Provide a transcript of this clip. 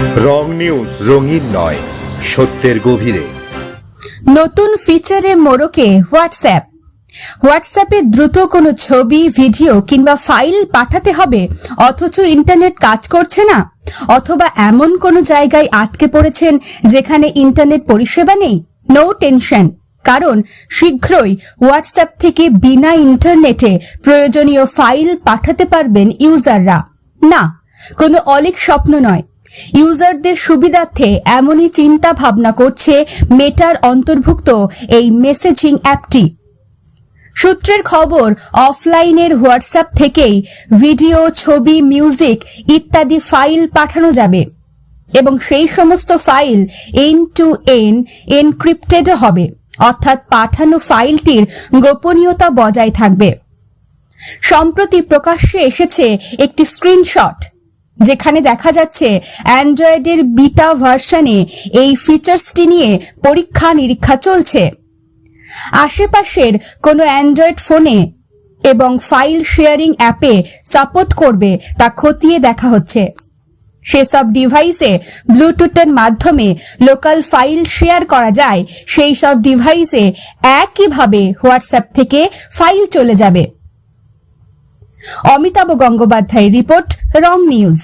রং news, রঙিন নয়, সত্যের গভীরে। নতুন ফিচারে মোড়কে হোয়াটসঅ্যাপ। হোয়াটসঅ্যাপে দ্রুত কোনো ছবি, ভিডিও কিংবা ফাইল পাঠাতে হবে, অথচ ইন্টারনেট কাজ করছে না, অথবা এমন কোনো জায়গায় আটকে পড়েছেন যেখানে ইন্টারনেট পরিষেবা নেই। নো টেনশন কারণ শীঘ্রই হোয়াটসঅ্যাপ থেকে বিনা ইন্টারনেটে প্রয়োজনীয় ফাইল পাঠাতে পারবেন ইউজাররা। না, কোনো অলিক স্বপ্ন নয়। ইউজারদের সুবিধার্থে এমনই চিন্তা ভাবনা করছে মেটার অন্তর্ভুক্ত এই মেসেজিং অ্যাপটি। সূত্রের খবর, অফলাইনের হোয়াটসঅ্যাপ থেকেই ভিডিও, ছবি, মিউজিক ইত্যাদি ফাইল পাঠানো যাবে এবং সেই সমস্ত file end to end encrypted হবে, অর্থাৎ পাঠানো ফাইলটির গোপনীয়তা বজায় থাকবে। সম্প্রতি প্রকাশ্যে এসেছে একটি স্ক্রিনশট যেখানে দেখা যাচ্ছে অ্যান্ড্রয়েডের বিটা ভার্সনে এই ফিচার্সটি নিয়ে পরীক্ষা নিরীক্ষা চলছে। আশেপাশের কোনো অ্যান্ড্রয়েড ফোনে এবং ফাইল শেয়ারিং অ্যাপে সাপোর্ট করবে তা খতিয়ে দেখা হচ্ছে। সেসব ডিভাইসে ব্লুটুথের মাধ্যমে লোকাল ফাইল শেয়ার করা যায়, সেই সব ডিভাইসে একইভাবে হোয়াটসঅ্যাপ থেকে ফাইল চলে যাবে। অমিতাভ গঙ্গোপাধ্যায় রিপোর্ট রং নিউজ।